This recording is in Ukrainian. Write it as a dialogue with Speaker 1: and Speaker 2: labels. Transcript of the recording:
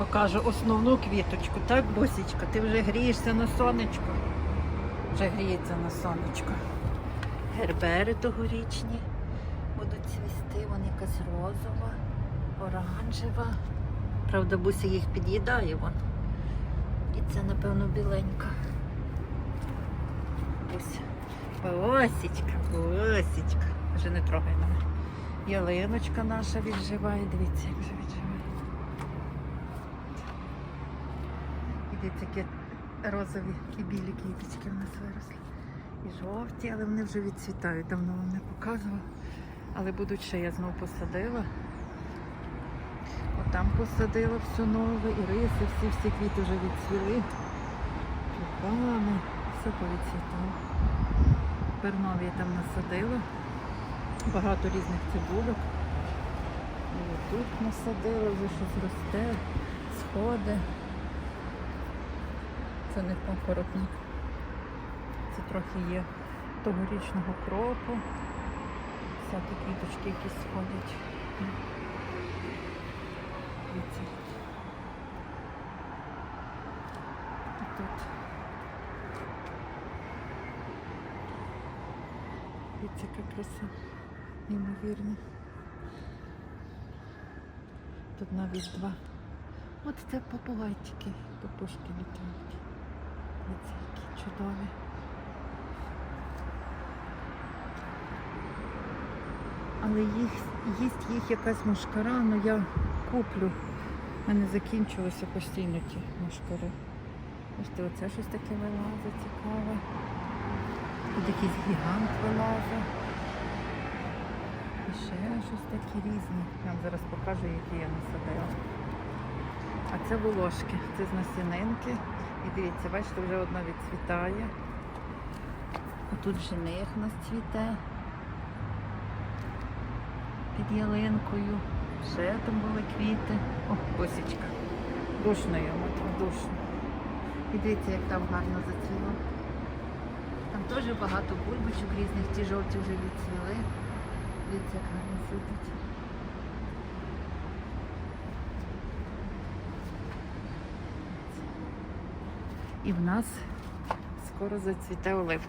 Speaker 1: покажу основну квіточку. Так, босічка, ти вже грієшся на сонечко. Вже гріється на сонечко. Гербери тогорічні будуть цвісти, вона якась розова, оранжева. Правда, Буся їх під'їдає вон. І це, напевно, біленька. Буся. Босічка, босічка. Вже не трогай мене. Ялиночка наша відживає. Дивіться, як вже відживає. І дивіться, які розові і білі квіточки в нас виросли. І жовті, але вони вже відцвітають. Давно вам не показувала. Але будуть ще я знову посадила. Отам посадила все нове, і риси, всі всі квіти вже відцвіли. Тюльпани, все повідцвітало. Тепер нові я там насадила. Багато різних цибулок. І тут насадила, вже щось росте, сходи. Це не папоротник. Це трохи є тогорічного кропу. Всякі квіточки якісь сходять. Дивіться. І тут. Дивіться, яка краса. Неймовірно. Тут навіть два. От це попугайчики, папушки літають. Дивіться, які чудові. Але їх, їсть їх якась мушкара, ну я куплю. У мене закінчилося постійно ті мушкари. Ти оце щось таке вилазить цікаве. Тут якийсь гігант вилазить. І ще щось такі різні. Я вам зараз покажу, які я насадила. А це волошки, це з насінинки. І дивіться, бачите, вже одна відцвітає. А тут жених у нас цвіте під ялинкою. Ще там були квіти. О, косічка. Душно йому, там душно. І дивіться, як там гарно зацвіло. Там теж багато бульбочок різних, ті жовті вже відцвіли. Дивіться, як гарно світить. І в нас скоро зацвіте оливка.